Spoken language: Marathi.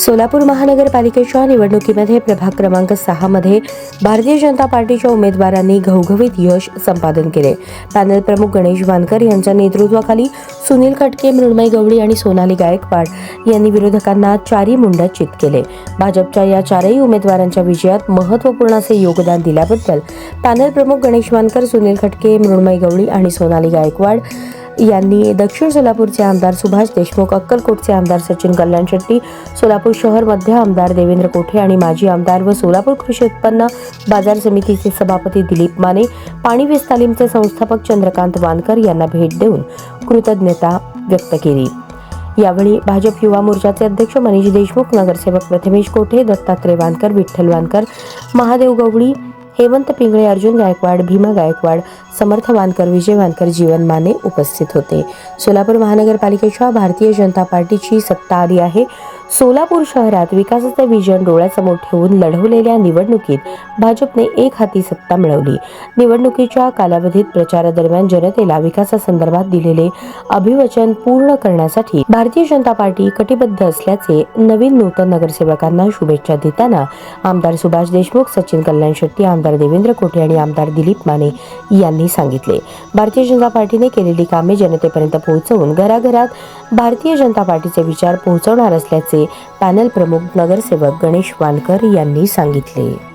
सोलापूर महानगरपालिकेच्या निवडणुकीमध्ये प्रभाग क्रमांक सहा मध्ये भारतीय जनता पार्टीच्या उमेदवारांनी घवघवीत यश संपादन केले. पॅनल प्रमुख गणेश वानकर यांच्या नेतृत्वाखाली सुनील खटके मृण्मय गवळी आणि सोनाली गायकवाड यांनी विरोधकांना चारी मुंडा चित केले. भाजपच्या या चारही उमेदवारांच्या विजयात महत्त्वपूर्ण असे योगदान दिल्याबद्दल पॅनल प्रमुख गणेश वानकर सुनील खटके मृण्मय गवळी आणि सोनाली गायकवाड यांनी दक्षिण सोलापूरचे आमदार सुभाष देशमुख अक्कलकोटचे आमदार सचिन कल्याण शेट्टी सोलापूर शहर मध्य आमदार देवेंद्र कोठे आणि माजी आमदार व सोलापूर कृषी उत्पन्न बाजार समितीचे सभापती दिलीप माने पाणी वीज तालीमचे संस्थापक चंद्रकांत वानकर यांना भेट देऊन कृतज्ञता व्यक्त केली. यावेळी भाजप युवा मोर्चाचे अध्यक्ष मनीष देशमुख नगरसेवक प्रथमेश कोठे दत्तात्रय वानकर विठ्ठल वानकर महादेव गवळी हेमंत पिंगळे अर्जुन गायकवाड भीमा गायकवाड समर्थ वानकर विजय वानकर जीवन माने उपस्थित होते. सोलापूर महानगरपालिकेच्या भारतीय जनता पार्टीची सत्ता आली आहे. सोलापूर शहरात विकासाचे विजन डोळ्यासमोर ठेवून लढवलेल्या निवडणुकीत भाजपने एक हाती सत्ता मिळवली. निवडणुकीच्या कालावधीत प्रचारादरम्यान जनतेला विकासासंदर्भात दिलेले अभिवचन पूर्ण करण्यासाठी भारतीय जनता पार्टी कटिबद्ध असल्याचे नवीन नूतन नगरसेवकांना शुभेच्छा देताना आमदार सुभाष देशमुख सचिन कल्याण शेट्टी आमदार देवेंद्र कोठे आणि आमदार दिलीप माने यांनी सांगितले. भारतीय जनता पार्टीने केलेली कामे जनतेपर्यंत पोहोचवून घराघरात भारतीय जनता पार्टीचे विचार पोहोचवणार असल्याचे असल्याचे पॅनल प्रमुख नगरसेवक गणेश वानकर यांनी सांगितले.